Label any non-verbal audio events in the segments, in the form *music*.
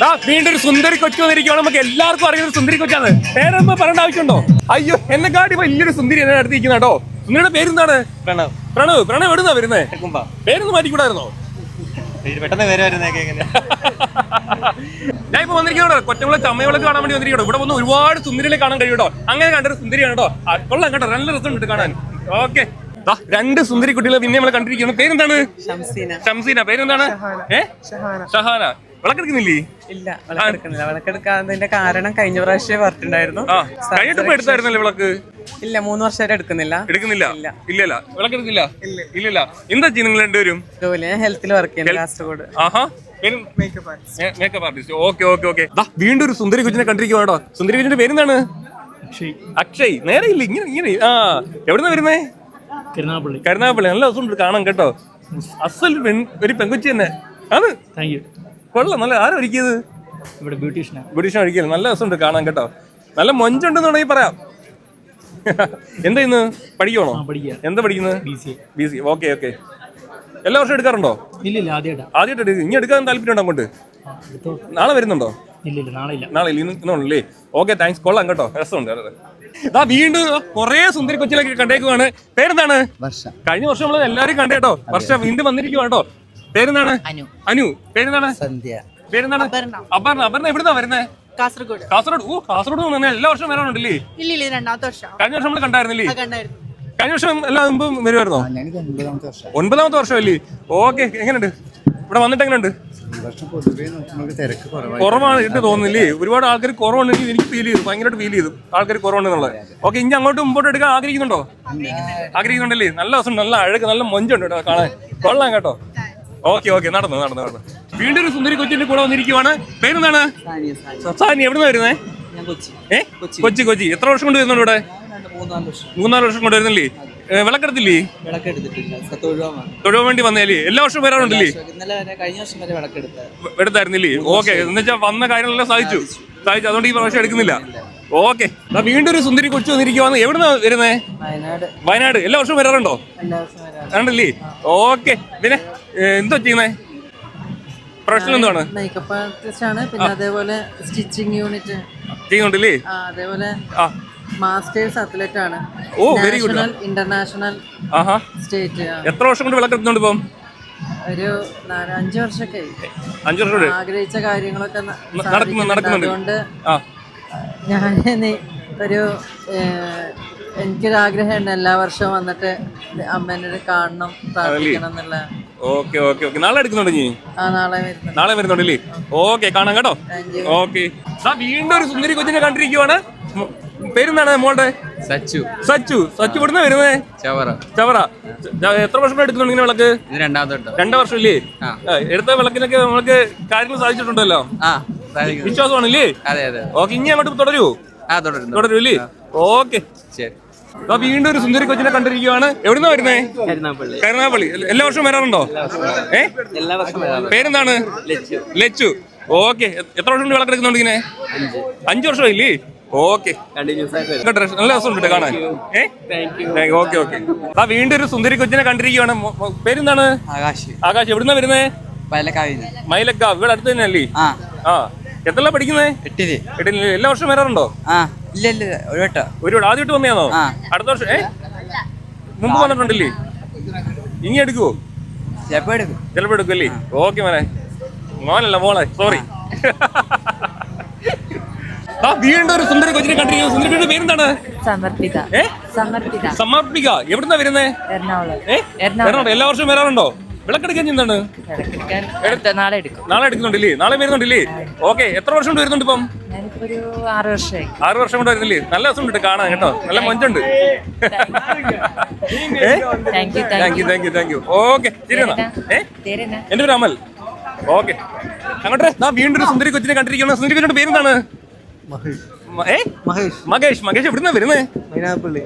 ദാ, വീണ്ടും ഒരു സുന്ദരി കൊച്ചു വന്നിരിക്കുകയാണ് നമുക്ക് എല്ലാവർക്കും അറിയുന്ന ഒരു സുന്ദരി കൊച്ചാണ്. പേരൊന്നും പറയേണ്ട ആവശ്യമുണ്ടോ? അയ്യോ എന്നെ കാട്ടി വലിയൊരു സുന്ദരി എന്നെ അടുത്തിരിക്കുന്ന കേട്ടോ. സുന്ദരിയുടെ പേരെന്താണ്? പ്രണവ്. പ്രണവ് പ്രണവ് എവിടുന്നാ വരുന്നേ? കുമ്പ പേരൊന്നും മാറ്റിക്കൂടായിരുന്നോ? പെട്ടെന്ന് *laughs* ഞാൻ ഇപ്പൊ വന്നിരിക്കണോ കൊറ്റംകുളം ചമ്മയോളൊക്കെ കാണാൻ വേണ്ടി വന്നിരിക്കണോ ഇവിടെ വന്ന് ഒരുപാട് സുന്ദരികളെ കാണാൻ കഴിയും കേട്ടോ. അങ്ങനെ കണ്ടൊരു സുന്ദരിയാണ് കേട്ടോ. കൊള്ളാം കേട്ടോ. നല്ല രസമുണ്ട് കാണാൻ. ഓക്കെ. രണ്ട് സുന്ദരി കുട്ടികളെ പിന്നെ നമ്മൾ കണ്ടിരിക്കുന്നു. പേരെന്താണ്? ഷംസീന. ഷംസീന. പേരെന്താണ്? ഏഹ് ഷഹാന. വിളക്കെടുക്കുന്നില്ലേ? ഇല്ല വിളക്കെടുക്കുന്നില്ല. വിളക്കെടുക്കാതിന്റെ കാരണം കഴിഞ്ഞ പ്രാവശ്യം പറഞ്ഞിട്ടുണ്ടായിരുന്നു കഴിഞ്ഞിട്ട് എടുത്തായിരുന്നല്ലേ വിളക്ക്? ഇല്ല മൂന്ന് വർഷമായിട്ട് എടുക്കുന്നില്ല. എടുക്കുന്നില്ല? ഇല്ലല്ല. വിളക്കെടുക്കില്ല ഇല്ലല്ല. എന്താ ചെയ്യുന്നത് നിങ്ങൾ രണ്ടുപേരും? ജോലി. ഞാൻ ഹെൽത്തിൽ വർക്ക് ചെയ്യുന്നു കാസർഗോഡ് ആഹാ. Makeup artist okay okay okay. വീണ്ടും ഒരു സുന്ദരി കൊച്ചിനെ കണ്ടിരിക്കുവാണോ സുന്ദരി കൊച്ചിന്റെ പേരെന്താണ്? അക്ഷയ്. നേരെ ഇല്ല? ഇങ്ങനെ ഇങ്ങനെ. ആ എവിടുന്നാ വരുന്നേ? കരുനാഗപ്പള്ളി. കരുനാഗപ്പള്ളി. നല്ല ദിവസം കാണാൻ കേട്ടോ. അസൽ ഒരു പെൺകുച്ചി തന്നെ. അത് താങ്ക് യു കൊള്ളാം. നല്ല ആരും ഒരുക്കിയത്? ഇവിടെ ബ്യൂട്ടീഷ്യനാണ് ബ്യൂട്ടീഷ്യൻ ഒരുക്കിയത്. നല്ല രസമുണ്ട് കാണാൻ കേട്ടോ. നല്ല മൊഞ്ചുണ്ടെന്ന് വേണമെങ്കിൽ പറയാം. *laughs* എന്താ ഇന്ന്? പഠിക്കണോ ആ എന്താ പഠിക്കുന്നത്? B C okay okay. എല്ലാ വർഷവും എടുക്കാറുണ്ടോ? ഇല്ലില്ല ആദ്യമായിട്ട്. ആദ്യമായിട്ട് എടുക്കും. ഇനി എടുക്കാൻ താല്പര്യമുണ്ടോ അങ്ങോട്ട്? ആ എടുത്തോ. നാളെ വരുന്നുണ്ടോ? ഇല്ലില്ല നാളെ ഇല്ല. നാളെ ഇല്ല, ഇന്ന് ഇന്നുള്ളൂ ഓക്കെ താങ്ക്സ് കൊള്ളാം കേട്ടോ. രസമുണ്ട് അതെ ദാ വീണ്ടും കുറേ സുന്ദരി കൊച്ചിലൊക്കെ കണ്ടേക്കുവാണ്. പേരെന്താണ്? വർഷ. കഴിഞ്ഞ വർഷം നമ്മൾ എല്ലാവരും കണ്ടേട്ടോ വർഷം വീണ്ടും വന്നിരിക്കുവാണ് കേട്ടോ. പേരെന്താണ്? അനു. അനു. പേരെന്താണ്? സന്ധ്യ. പേരെന്താണ്? അപർണ. അപർണ. എവിടുന്നാ വരുന്നേ? കാസർഗോഡ്. കാസർഗോഡ്. ഓ കാസർഗോഡ് വന്നേ എല്ലാ വർഷവും വരാനുണ്ടല്ലേ ഇല്ല ഇല്ല ഇത് രണ്ടാമത്തെ വർഷം. കഴിഞ്ഞ വർഷം നമ്മൾ കണ്ടായിരുന്നില്ലേ? കണ്ടായിരുന്നു. കഴിഞ്ഞ വർഷം എല്ലാം മുമ്പും വരുമായിരുന്നോ? ഒൻപതാമത്തെ വർഷം. അല്ലേ വർഷമല്ലേ? ഓക്കെ എങ്ങനെയുണ്ട്? ഇവിടെ വന്നിട്ട് എങ്ങനെയുണ്ട്? വർഷം കുറവാണ് എനിക്ക് തോന്നുന്നില്ലേ? ഒരുപാട് ആൾക്കാർ കുറവാണ് എനിക്ക് ഫീൽ ചെയ്തു. ഭയങ്കരമായിട്ട് ഫീൽ ചെയ്തു. ആൾക്കാർ കുറവുണ്ടെന്നുള്ളത് ഓക്കെ ഇനി അങ്ങോട്ട് മുമ്പോട്ട് എടുക്കാൻ ആഗ്രഹിക്കുന്നുണ്ടോ? ആഗ്രഹിക്കുന്നുണ്ടല്ലേ? നല്ല ദിവസം നല്ല അഴക് നല്ല മൊഞ്ചുണ്ട് കേട്ടോ കാണാൻ. കൊള്ളാം കേട്ടോ. ഓക്കെ ഓക്കെ നടന്നു നടന്നു നടന്നു. വീണ്ടും ഒരു സുന്ദരി കൊച്ചിന്റെ കൂടെ വന്നിരിക്കുവാണ്. പേരെന്താണ്? സാനി എവിടുന്ന വരുന്നേ? ഞാൻ കൊച്ചി. ഏ? കൊച്ചി. കൊച്ചി എത്ര വർഷം കൊണ്ട് വരുന്നുണ്ട് ഇവിടെ? രണ്ട് മൂന്നാൽ വർഷം. കൊണ്ട് വരുന്നില്ലേ? വിളക്കെടുത്തില്ലേ? തൊഴുവാൻ വേണ്ടി വന്നേലേ. എല്ലാ വർഷവും വരാറുണ്ടല്ലേ? ഇന്നലെ വരെ കഴിഞ്ഞ വർഷം വരെ വിളക്കെടുത്ത. എടുത്തായിരുന്നില്ലേ ഓക്കെ എന്നുവെച്ചാ വന്ന കാര്യങ്ങളെല്ലാം സാധിച്ചു. സാധിച്ചു. അതുകൊണ്ട് ഈ പ്രാവശ്യം എടുക്കുന്നില്ല. ഓക്കെ. വീണ്ടും ഒരു സുന്ദരി കൊച്ചു വന്നിരിക്കുവാന്ന് എവിടുന്നാ വരുന്നേ? വയനാട്. വയനാട്. എല്ലാ വർഷവും വരാറുണ്ടോ? എല്ലാ വർഷവും വരാറ് ആണല്ലേ ഓക്കെ. പിന്നെ? എന്തോ ചെയ്യുന്നേ? പ്രൊഫഷണൽ എന്താണ് മേക്കപ്പ് ആർട്ടിസ്റ്റ് ആണ്. പിന്നെ അതേപോലെ സ്റ്റിച്ചിങ് യൂണിറ്റ് ചെയ്യുന്നുണ്ടല്ലേ? അതേപോലെ മാസ്റ്റേഴ്സ് അത്ലറ്റ് ആണ്. ഓ very good national international state എത്ര വർഷം കൊണ്ട് വിളക്കെടുത്തുണ്ട് ഇപ്പം? ഒരു അഞ്ചു വർഷമൊക്കെ അഞ്ചു വർഷം ആഗ്രഹിച്ച കാര്യങ്ങളൊക്കെ നടക്കുന്നു നടക്കുന്നുണ്ട് ഞാൻ ഒരു എനിക്കൊരാഗ്രഹമുണ്ട്. എല്ലാ വർഷവും വന്നിട്ട് അമ്മേനെ കാണണം പ്രാർത്ഥിക്കണം എന്നുള്ള ഓക്കെ ഓക്കെ ഓക്കെ. നാളെ എടുക്കുന്നുണ്ട് നീ ആ നാളെ വരുന്നുണ്ട്. നാളെ വരുന്നുണ്ടല്ലേ? ഓക്കെ കാണാം കേട്ടോ. ഓക്കെ. വീണ്ടും ഒരു സുന്ദരി കൊച്ചിനെ കണ്ടിരിക്കുവാണ്. പേരെന്താണ് മോളുടെ? സച്ചു. സച്ചു. സച്ചു ഇവിടുന്ന് വരുന്നേ? ചവറ. ചവറ. എത്ര വർഷം എടുക്കുന്നുണ്ട് ഇങ്ങനെ വിളക്ക്? രണ്ടാമത്തെ വർഷം രണ്ടു വർഷമില്ലേ? ആ. ആ, എടുത്ത വിളക്കിനൊക്കെ നമ്മൾക്ക് കാര്യങ്ങൾ സാധിച്ചിട്ടുണ്ടല്ലോ. ആ ഇല്ലേ വിശ്വാസമാണല്ലേ? അതെ അതെ. ഓക്കെ ഇനി അങ്ങോട്ട് തുടരൂ? ആ തുടരുന്നു. തുടരൂല്ലേ ഓക്കെ. ശരി. വീണ്ടും ഒരു സുന്ദരി കൊച്ചിനെ കണ്ടിരിക്കുവാണ് എവിടുന്നാ വരുന്നേ? കരുനാപ്പള്ളി എല്ലാ വർഷവും വരാറുണ്ടോ? ഏ? എല്ലാ വർഷവും വരാറ് പേരെന്താണ്? ലച്ചു. ഓക്കെ. എത്ര വർഷം വിളക്കെടുക്കുന്നുണ്ട് ഇങ്ങനെ? അഞ്ചു. വർഷമായില്ലേ ഓക്കെ. കണ്ടിന്യൂസ് ആയിട്ട് നല്ല രസമുണ്ട് കാണാൻ. Okay okay. ആ വീണ്ടും ഒരു സുന്ദരി കൊച്ചിനെ കണ്ടിരിക്കുവാണ് പേരെന്താണ്? ആകാശ്. ആകാശ് എവിടുന്നാ വരുന്നേ? മൈലക്കാവ് മൈലക്ക ഇവിടെ അടുത്ത് തന്നെ അല്ലേ ആ. എത്രല്ല പഠിക്കുന്നേ? എട്ടിൽ. എട്ടിൽ. എല്ലാ വർഷവും വരാറുണ്ടോ? ഇല്ല ഇല്ല. ഒരു വട്ടം. ഒരു ആദ്യമായിട്ട് വന്നതാണോ? ആ. അടുത്ത വർഷം ഏ? മുമ്പ് വന്നിട്ടുണ്ടല്ലേ? ഇനി എടുക്കുവോ? ചിലപ്പോ എടുക്കും. ചിലപ്പോ എടുക്കുമല്ലേ ഓക്കെ മോനെ. മോനല്ല മോളെ. സോറി ആ വീണ്ടും ഒരു സുന്ദരി കൊച്ചിനെ കണ്ടിരിക്കുന്നു. സുന്ദരിയുടെ പേരെന്താണ്? സമർപ്പിത. ഏ? സമർപ്പിത. സമർപ്പിക. എവിടുന്നാ വരുന്നേ? എറണാകുളം. ഏ? എറണാകുളം. എല്ലാ വർഷവും വരാറുണ്ടോ? വിളക്കെടുക്കാൻ എന്താണ് നാളെ എടുക്കും. നാളെ എടുക്കുന്നുണ്ടല്ലേ? നാളെ വരുന്നുണ്ടല്ലേ? ഓക്കെ എത്ര വർഷം കൊണ്ട് വരുന്നുണ്ട് ഇപ്പം? ഒരു ആറ് വർഷമായി. ആറ് വർഷം കൊണ്ട് വരുന്നില്ലേ? നല്ല രസമുണ്ട് കാണാൻ കേട്ടോ. നല്ല മൊഞ്ചുണ്ട്. Thank you thank you thank you okay ശരി എന്നാ. ഏ? എന്റെ പേര് അമൽ. ഓക്കെ. അങ്ങോട്ട് നാ വീണ്ടും ഒരു സുന്ദരി കൊച്ചിനെ കണ്ടിരിക്കുന്നു സുന്ദരി കൊച്ചിന്റെ പേരെന്താണ്? മഹേഷ്. മഹേഷ്. മകേഷ് മകേഷ് എവിടുന്നാ വരുന്നേ?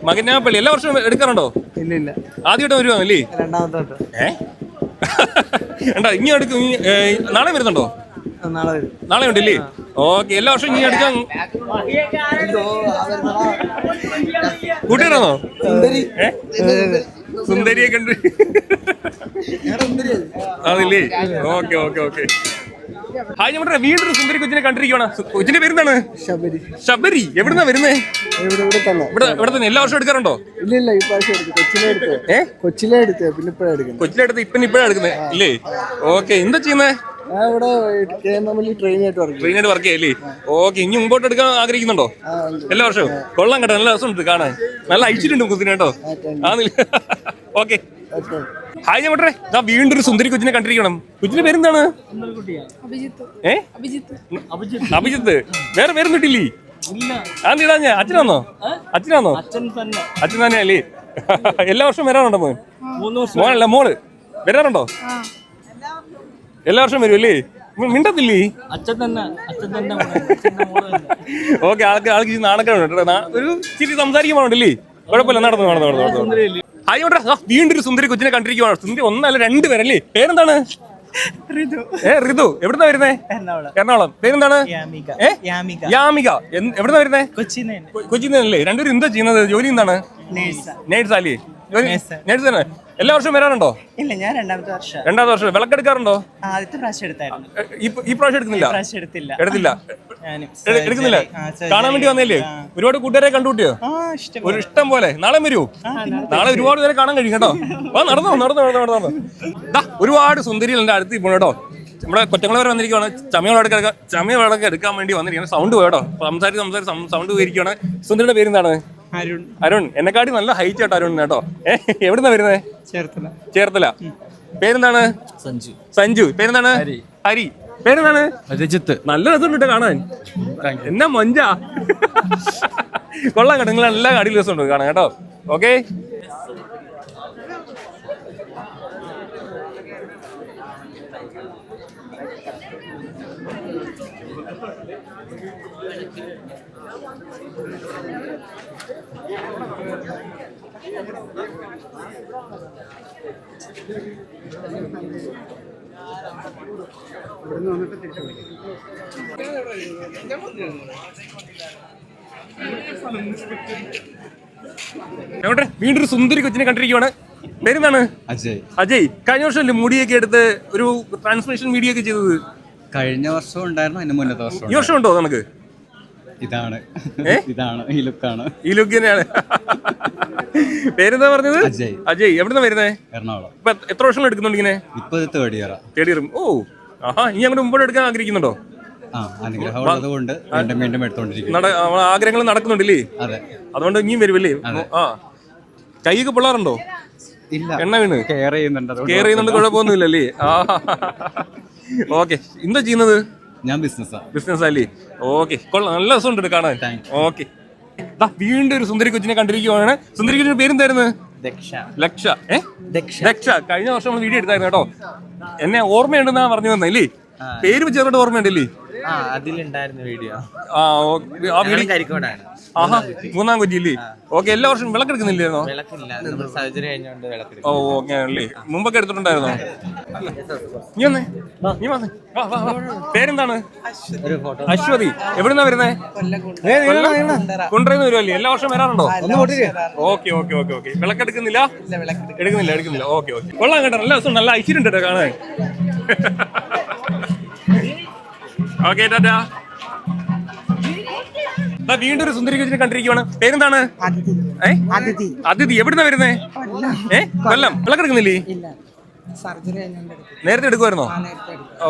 മകനാപ്പള്ളി. എല്ലാ വർഷവും എടുക്കാറുണ്ടോ? ഇല്ല ഇല്ല ആദ്യമായിട്ട് വരുവാണല്ലേ? രണ്ടാമത്തെ വട്ടം ഏ? എന്താ ഇനി അടുക്കും നാളെ വരുന്നുണ്ടോ? നാളെ ഉണ്ടല്ലേ? ഓക്കെ എല്ലാ വർഷവും ഇനി അടുക്കാൻ കൂട്ടുകാരാണോ? ഏ? സുന്ദരിയെ കണ്ടു. അതല്ലേ ഓക്കെ ഓക്കെ ഓക്കെ. ഹായ് നമ്മുടെ വീണ്ടും സുന്ദരി കൊച്ചിനെ കണ്ടിരിക്കുകയാണ് സു- കൊച്ചിന്റെ പേരെന്താണ്? ശബരി. ശബരി. എവിടുന്നാ വരുന്നേ? ഇവിടെ ഇവിടെ തന്നെ. എല്ലാ വർഷവും എടുക്കാറുണ്ടോ? ഇല്ല ഇല്ല എടുത്തു കൊച്ചിലെ എടുത്ത്. കൊച്ചിലെ എടുത്ത് പിന്നെ ഇപ്പഴാ എടുക്കുന്നത്. കൊച്ചിലെ അടുത്ത് ഇപ്പം ഇപ്പോഴാണ് എടുക്കുന്നത് ഇല്ലേ? ഓക്കെ എന്താ ചെയ്യുന്നേ? ട്രെയിനായിട്ട് വർക്ക് ചെയ്യല്ലേ? ഓക്കെ ഇനി മുമ്പോട്ട് എടുക്കാൻ ആഗ്രഹിക്കുന്നുണ്ടോ? എല്ലാ വർഷവും? കൊള്ളാം കേട്ടോ നല്ല രസമുണ്ട് കാണാൻ. നല്ല അയച്ചിട്ടുണ്ട് കുതിന് കേട്ടോ. ആന്നില്ല *laughs* ഓക്കെ. ഹായ് ഞാൻ ഞാൻ വീണ്ടും ഒരു സുന്ദരി കൊച്ചിനെ കണ്ടിരിക്കണം. കൊച്ചിന്റെ പേരെന്താണ്? ഏ? അഭിജിത്ത്. വേറെ പേരും കിട്ടില്ലേ ആ നീടാ ഞാൻ അച്ഛനാന്നോ? അച്ഛനാന്നോ? അച്ഛൻ തന്നെ. അല്ലേ? എല്ലാ വർഷവും വരാറുണ്ടോ മോൻ? മോനല്ല മോൾ. വരാറുണ്ടോ? എല്ലാ വർഷവും വരും അല്ലേ? മിണ്ടത്തില്ലേ? അച്ഛൻ തന്നെ. അച്ഛൻ തന്നെ മോനെ, അച്ഛന്റെ മോൾ. തന്നെ. ഓക്കെ ആൾക്ക് ആൾക്ക് നാണക്കാണ് ഒരു ചിരി സംസാരിക്കുമ്പോണ്ടല്ലേ കുഴപ്പമില്ല നടന്നു നടന്നു നടന്നു നടന്നു. ദാ വീണ്ടും ഒരു സുന്ദരി കൊച്ചിനെ കണ്ടിരിക്കുവാണ്. സുന്ദരി ഒന്നല്ല രണ്ട് പേരല്ലേ? പേരെന്താണ്? ഏ ഋതു എവിടുന്നാ വരുന്നേ? എറണാകുളം. പേരെന്താണ്? യാമിക. യാമിക. എവിടുന്നാ വരുന്നേ? കൊ- കൊച്ചിയിൽ നിന്നല്ലേ? രണ്ടുപേരും എന്താ ചെയ്യുന്നത്? ജോലി എന്താണ്? നേഴ്സ്. അല്ലേ നേഴ്സ്. തന്നെ എല്ലാ വർഷവും വരാറുണ്ടോ? ഇല്ല ഞാൻ രണ്ടാമത്തെ വർഷം. രണ്ടാമത്തെ വർഷം. വിളക്കെടുക്കാറുണ്ടോ ആദ്യത്തെ പ്രാവശ്യം എടുത്തായിരുന്നു. ഈ- പ്രാവശ്യം എടുക്കുന്നില്ല? എടുത്തില്ല. എടുത്തില്ല. എടുക്കുന്നില്ല? കാണാൻ വേണ്ടി വന്നില്ലേ? ഒരുപാട് കൂട്ടുകാരെ കണ്ടുകൂട്ടിയോ ഒരു ഇഷ്ടം പോലെ. നാളെ വരൂ. നാളെ ഒരുപാട് പേരെ കാണാൻ കഴിയും കേട്ടോ. ആ നടന്നോ നടന്നോ നടന്നോ നടന്നോ ദാ ഒരുപാട് സുന്ദരി എന്റെ അടുത്ത് ഇപ്പോൾ കേട്ടോ. നമ്മുടെ വരെ വന്നിരിക്കുവാണ്. ചമയോടൊക്കെ എടുക്കാൻ ചമയോടൊക്കെ എടുക്കാൻ വേണ്ടി വന്നിരിക്കുകയാണ് സൗണ്ട് പോയി കേട്ടോ. സംസാരിച്ച് സംസാരിച്ച് സൗണ്ട് പോയിരിക്കുകയാണ് സുന്ദരിയുടെ പേരെന്താണ് അരുൺ. അരുൺ. എന്നെക്കാട്ടി നല്ല ഹൈറ്റ് കേട്ടോ അരുൺ കേട്ടോ. എവിടുന്നാ വരുന്നത് ചേർത്തല. ചേർത്തല. പേരെന്താണ്? സഞ്ജു. സഞ്ജു. പേരെന്താണ്? ഹരി. പേരെന്താണ്? രജിത്ത്. നല്ല രസമുണ്ട് കേട്ടോ കാണാൻ. എന്നാ മൊഞ്ച? കൊള്ളാം കേട്ടോ. നിങ്ങൾ നല്ല അടിയിൽ രസമുണ്ട് കാണാൻ കേട്ടോ. ഓക്കെ എവിടെ? വീണ്ടും ഒരു സുന്ദരി കൊച്ചിനെ കണ്ടിരിക്കുവാണ്. പേരെന്താണ്? അജയ്. അജയ്. കഴിഞ്ഞ വർഷം അല്ലേ മുടിയൊക്കെ എടുത്ത് ഒരു ട്രാൻസ്മിഷൻ വീഡിയോ ഒക്കെ ചെയ്തത്? കഴിഞ്ഞ വർഷം ഉണ്ടായിരുന്നു അതിന് മുന്നത്തെ വർഷം ഈ വർഷം ഉണ്ടോ നമുക്ക് ഇതാണ്? ഇതാണ് ഈ ലുക്കാണ് ഈ ലുക്ക് തന്നെയാണ്. പേരെന്താ പറഞ്ഞത്? അജയ്. അജയ്. എവിടുന്നാ വരുന്നേ? എറണാകുളം. ഇപ്പൊ എത്ര വർഷം എടുക്കുന്നുണ്ട് ഇങ്ങനെ? ഇപ്പൊ തേർഡ് ഇയർ തേർഡ് ഇയർ ഓ ആഹാ ഇനി അങ്ങോട്ട് മുമ്പോട്ട് എടുക്കാൻ ആഗ്രഹിക്കുന്നുണ്ടോ? വീണ്ടും വീണ്ടും എടുത്തോണ്ടിരിക്കും ആഗ്രഹങ്ങൾ നടക്കുന്നുണ്ടല്ലേ? അതെ. അതുകൊണ്ട് ഇനിയും വരുമല്ലേ ആ. കൈയൊക്കെ പൊള്ളാറുണ്ടോ? എണ്ണ വീണ്. കെയർ ചെയ്യുന്നുണ്ട് കെയർ ചെയ്യുന്നുണ്ട് കുഴപ്പമൊന്നുമില്ലല്ലേ? ആ. ഓക്കെ എന്താ ചെയ്യുന്നത്? ഞാൻ ബിസിനസ്സാ ബിസിനസ് അല്ലേ? ഓക്കെ കൊള്ളാം നല്ല രസമുണ്ട് കാണാൻ. ഓക്കെ വീണ്ടും ഒരു സുന്ദരി കൊച്ചിനെ കണ്ടിരിക്കുവാണ്. സുന്ദരി കൊച്ചിന്റെ പേരെന്തായിരുന്നു? ലക്ഷ. ഏ? ദക്ഷ. കഴിഞ്ഞ വർഷം നമ്മൾ വീഡിയോ എടുത്തായിരുന്നു കേട്ടോ. എന്നെ ഓർമ്മയുണ്ടെന്നാ പറഞ്ഞു വന്നല്ലേ പേര് ചേർന്നിട്ട് ഓർമ്മയുണ്ടല്ലേ? ആ അതിലുണ്ടായിരുന്നു വീഡിയോ ആ ഓ- ആ വീഡിയോ കരിക്കോടാണ്. ആഹാ മൂന്നാം കൊച്ചി ഇല്ലേ ഓക്കെ എല്ലാ വർഷവും വിളക്കെടുക്കുന്നില്ലായിരുന്നോ? വിളക്കില്ല. നമ്മൾ സർജറി കഴിഞ്ഞുകൊണ്ട് ഓ ഓക്കെ ആണല്ലേ. മുമ്പൊക്കെ എടുത്തിട്ടുണ്ടായിരുന്നോ? നീ വന്നേ. നീ വന്നേ. വാ വാ വാ. പേരെന്താണ്? ഒരു ഫോട്ടോ. അശ്വതി. എവിടുന്നാ വരുന്നേ? കൊണ്ടുവരുന്ന വരുമല്ലേ എല്ലാ വർഷവും വരാറുണ്ടോ? Okay okay okay okay. വിളക്കെടുക്കുന്നില്ല? എടുക്കുന്നില്ല എടുക്കുന്നില്ല. Okay okay. കൊള്ളാം കേട്ടോ. നല്ല ദിവസം നല്ല ഐശ്വര്യം കേട്ടോ കാണാൻ. ഓക്കെ ടാറ്റാ ദാ വീണ്ടും ഒരു സുന്ദരി കൊച്ചിനെ കണ്ടിരിക്കുവാണ്. പേരെന്താണ്? അതിഥി എവിടുന്ന വരുന്നേ? ഏ? കൊല്ലം. വിളക്കെടുക്കുന്നില്ലേ ഇല്ല. സർജറി കഴിഞ്ഞുകൊണ്ട് നേരത്തെ എടുക്കുമായിരുന്നോ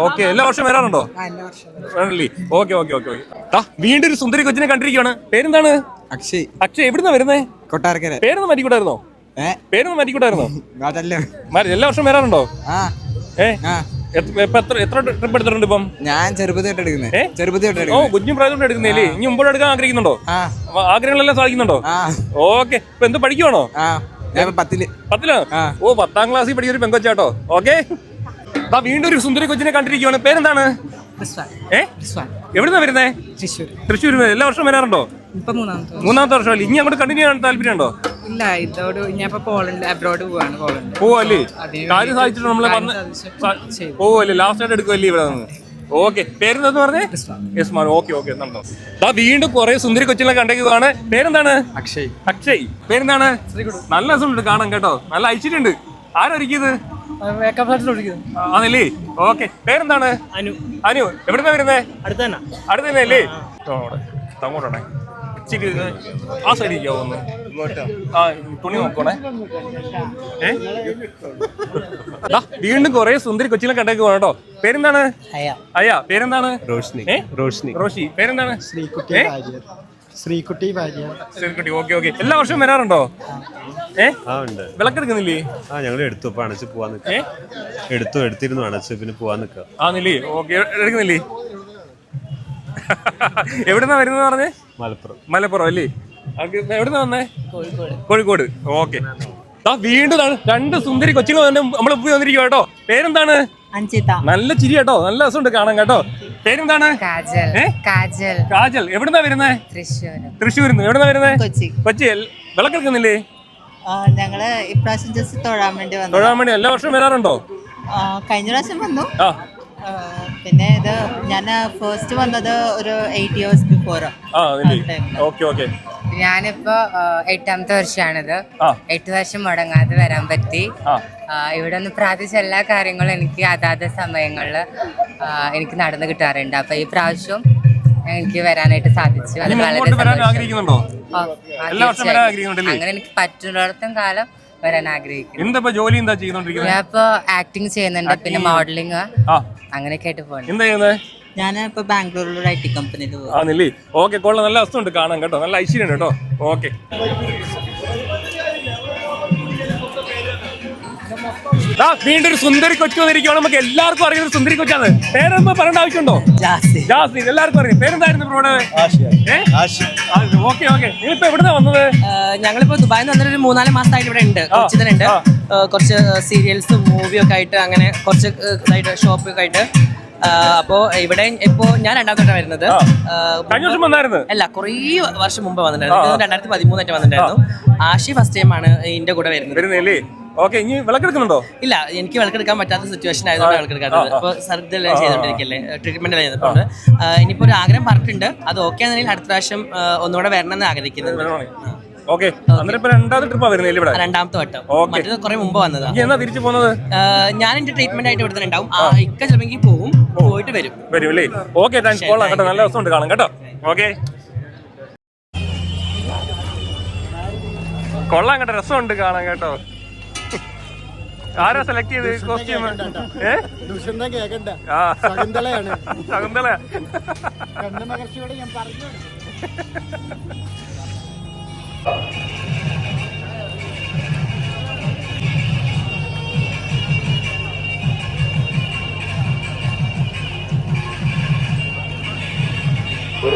ഓക്കെ എല്ലാ വർഷവും വരാറുണ്ടോ? എല്ലാ വർഷം ആണല്ലേ ഓക്കെ ഓക്കെ ഓക്കെ ഓക്കെ ദാ വീണ്ടും ഒരു സുന്ദരി കൊച്ചിനെ കണ്ടിരിക്കുവാണ്. പേരെന്താണ്? അക്ഷയ്. അക്ഷയ് എവിടുന്ന വരുന്നേ? കൊട്ടാരക്കര. പേരൊന്നും മരിക്കൂടായിരുന്നോ പേരൊന്നും മരിക്കൂടായിരുന്നോ *laughs* എല്ലാ വർഷവും വരാറുണ്ടോ? ആ. ഏ? ആ. എത്ര ട്രിപ്പ് എടുത്തിട്ടുണ്ട് ഇപ്പം? ഞാൻ എടുക്കുന്നത് ഓ കുഞ്ഞും എടുക്കുന്നില്ലേ ഇനി മുമ്പോട്ട് എടുക്കാൻ ആഗ്രഹിക്കുന്നുണ്ടോ? ആ. ആഗ്രഹങ്ങളെല്ലാം സാധിക്കുന്നുണ്ടോ? ഓക്കെ. ഇപ്പൊ എന്ത് പഠിക്കുവാണോ? ആ. ഞാൻ ഇപ്പൊ പത്തിൽ. പത്തിലോ. ഓ പത്താം ക്ലാസ്സിൽ പഠിക്കുന്ന ഒരു പെങ്കൊച്ചാട്ടോ. ഓക്കെ. ദാ വീണ്ടും ഒരു സുന്ദരി കൊച്ചിനെ കണ്ടിരിക്കുവാണ്. പേരെന്താണ്? എവിടുന്നാ വരുന്നേ? തൃശ്ശൂർ തൃശ്ശൂർ എല്ലാ വർഷവും വരാറുണ്ടോ? മൂന്നാമത്തെ വർഷം. വർഷമല്ലേ? ഇനി അങ്ങോട്ട് കണ്ടിന്യൂ ചെയ്യാൻ താല്പര്യമുണ്ടോ? ഇല്ല ഇതോട് ഞാൻ ഇപ്പൊ പോളണ്ട് അബ്രോഡ് പോവാണ് പോളണ്ട്. പോവല്ലേ? കാര്യം സാധിച്ചിട്ട് നമ്മളെ വന്ന് പോവല്ലേ? ലാസ്റ്റ് ആയിട്ട് എടുക്കുമല്ലേ ഇവിടെ നിന്ന് ഓക്കെ പേരെന്താന്ന് പറഞ്ഞേ? യസ്മാൻ. ഓക്കെ ഓക്കെ ദാ വീണ്ടും കുറെ സുന്ദരി കൊച്ചിനെ കണ്ടേക്കുവാണ്. പേരെന്താണ്? അക്ഷയ്. അക്ഷയ്. പേരെന്താണ്? നല്ല രസമുണ്ട് കാണാൻ കേട്ടോ. നല്ല അയച്ചിട്ടുണ്ട്. ആരൊരുക്കിയത് ആണല്ലേ? ഓക്കെ പേരെന്താണ്? അനു. അനു. എവിടെ വരുന്നേ? അടുത്തന്നെ അടുത്തന്നെ അടുത്ത് തന്നെ അല്ലേ അങ്ങോട്ടാണേ ആ സൈഡ് ഒന്ന്? ആ തുണി നോക്കണേ ഏ? ദാ, വീണ്ടും കൊറേ സുന്ദരി കൊച്ചിനെ കണ്ടേക്ക് പോകണം കേട്ടോ. പേരെന്താണ്? അയ്യാ. പേരെന്താണ്? റോഷ്നി. റോഷ്നി. റോഷി പേരെന്താണ്? Sreekutty Sreekutty Sreekutty okay okay. എല്ലാ വർഷവും വരാറുണ്ടോ? ഏ? ആ ഉണ്ട്. വിളക്കെടുക്കുന്നില്ലേ? ആ ഞങ്ങൾ എടുത്തു ഇപ്പൊ അണച്ച് പോവാൻ നിൽക്കുക ഏ? എടുത്തു എടുത്തിരുന്നു അണച്ച് പിന്നെ പോവാൻ ആ ഓക്കെ എടുക്കുന്നില്ലേ? എവിടുന്നാ വരുന്നത് പറഞ്ഞേ? മലപ്പുറം. മലപ്പുറം അല്ലേ? എവിടുന്നാ വന്നേ? കോഴിക്കോട്. ഓക്കെ. വീണ്ടും രണ്ട് സുന്ദരി കൊച്ചുങ്ങൾ തന്നെ നമ്മളെ പോയി വന്നിരിക്കും കേട്ടോ. പേരെന്താണ്? അഞ്ചിത. നല്ല ചിരി കേട്ടോ. നല്ല രസമുണ്ട് കാണാൻ കേട്ടോ. പേരെന്താണ്? കാജൽ. കാജൽ. എവിടുന്നാ വരുന്നേ? തൃശ്ശൂർ തൃശ്ശൂരിന്ന്. എവിടുന്നാ വരുന്നേ? കൊച്ചി. കൊച്ചി വിളക്കെടുക്കുന്നില്ലേ? ഞങ്ങൾ ഇപ്രാവശ്യം ജസ്റ്റ് തൊഴാൻ വേണ്ടി വന്നു. തൊഴാൻ വേണ്ടി എല്ലാ വർഷവും വരാറുണ്ടോ? കഴിഞ്ഞ പ്രാവശ്യം വന്നു. പിന്നെ ഇത് ഞാൻ ഫസ്റ്റ് വന്നത് ഒരു eight years before okay okay. ഞാനിപ്പോ എട്ടാമത്തെ വർഷമാണിത്. എട്ട് വർഷം മുടങ്ങാതെ വരാൻ പറ്റി. ഇവിടെ ഒന്ന് പ്രാർത്ഥിച്ച എല്ലാ കാര്യങ്ങളും എനിക്ക് അതാത് സമയങ്ങളിൽ എനിക്ക് നടന്നു കിട്ടാറുണ്ട്. അപ്പൊ ഈ പ്രാവശ്യം എനിക്ക് വരാനായിട്ട് സാധിച്ചു. അത് വളരെ? അങ്ങനെ എനിക്ക് പറ്റുന്നിടത്തും കാലം വരാൻ ആഗ്രഹിക്കുന്നു. ജോലി എന്താ ഞാൻ ഇപ്പൊ ആക്ടിങ് ചെയ്യുന്നുണ്ട് പിന്നെ മോഡലിങ് അങ്ങനെയൊക്കെ ആയിട്ട് പോകുന്നു ഞാൻ ഇപ്പൊ ബാംഗ്ലൂരിൽ ഒരു ഐ ടി കമ്പനിയിൽ ആണല്ലേ ഓക്കെ കൊള്ളാം നല്ല അവസ്ഥ ഉണ്ട് കാണാൻ കേട്ടോ. നല്ല ഐശ്വര്യം കേട്ടോ. ഓക്കെ. വീണ്ടും ഒരു സുന്ദരി കൊച്ചു വന്നിരിക്കുകയാണ് നമുക്ക് എല്ലാവർക്കും അറിയുന്ന ഒരു സുന്ദരി കൊച്ചാണ്. പേരെന്താ പറയേണ്ട ആവശ്യമുണ്ടോ? ജാസ്മിൻ എല്ലാവർക്കും അറിയാം. പേരെന്തായിരുന്നു ഇവിടെ ഓക്കെ ഓക്കെ. നിങ്ങളിപ്പോ എവിടുന്നാ വന്നത്? ഞങ്ങളിപ്പോ ദുബായിൽ നിന്ന് വന്നിട്ട് ഒരു മൂന്നാൽ മാസമായിട്ട് ഇവിടെ ഉണ്ട്. കൊച്ചി തന്നെ ഉണ്ട്. കുറച്ച് സീരിയൽസും മൂവിയൊക്കെ ഒക്കെ ആയിട്ട് അങ്ങനെ കുറച്ച് ഇതായിട്ട് ഷോപ്പൊക്കെ ആയിട്ട് അപ്പോ ഇവിടെ ഇപ്പോ ഞാൻ രണ്ടാമത്തെ വരുന്നത്. കഴിഞ്ഞ വർഷം വന്നായിരുന്നു. അല്ല കുറേ വർഷം മുമ്പ് വന്നിട്ടുണ്ടായിരുന്നു. രണ്ടായിരത്തി പതിമൂന്നായിട്ട് വന്നിട്ടുണ്ടായിരുന്നു. ആഷി ഫസ്റ്റ് ടൈം ആണ് ഇതിന്റെ കൂടെ വരുന്നത്. ഓക്കെ ഇനി വിളക്കെടുക്കുന്നുണ്ടോ? ഇല്ല എനിക്ക് വിളക്കെടുക്കാൻ പറ്റാത്ത സിറ്റുവേഷൻ ആയതുകൊണ്ട് വിളക്കെടുക്കാത്തത്. ഇപ്പോൾ സർജറി ചെയ്തോണ്ടിരിക്കല്ലേ? ട്രീറ്റ്മെന്റ് ചെയ്തിട്ടുണ്ട്. ഇനിയിപ്പോ ഒരു ആഗ്രഹം പറഞ്ഞിട്ടുണ്ട്. അത് ഓക്കെ ആണെന്നുണ്ടെങ്കിൽ അടുത്ത പ്രാവശ്യം ഒന്നുകൂടെ വരണം എന്ന് ആഗ്രഹിക്കുന്നത് ഓക്കെ രണ്ടാമത്തെ ട്രിപ്പാ വരുന്നില്ല ഇവിടെ? രണ്ടാമത്തെ വട്ടം. മറ്റേ മറ്റേത് കുറെ മുമ്പ് വന്നതാണ് തിരിച്ചു പോകുന്നത്? ഞാൻ എന്റെ ട്രീറ്റ്മെന്റ് ആയിട്ട് ഇവിടെ തന്നെ ഉണ്ടാവും ഇക്ക ചിലപ്പോൾ പോവും പോയിട്ട് വരും. വരും അല്ലേ ഓക്കെ താങ്ക്സ് കൊള്ളാം കേട്ടോ നല്ല ദിവസം ഉണ്ട് കാണാം. കേട്ടോ. ഓക്കെ കൊള്ളാം കേട്ടോ. രസമുണ്ട് കാണാൻ കേട്ടോ. ആരാ സെലക്ട് ചെയ്ത് കോസ്റ്റ്യൂം ശകുന്തള ഞാൻ പറഞ്ഞു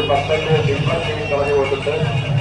पक्ष कवले ओटते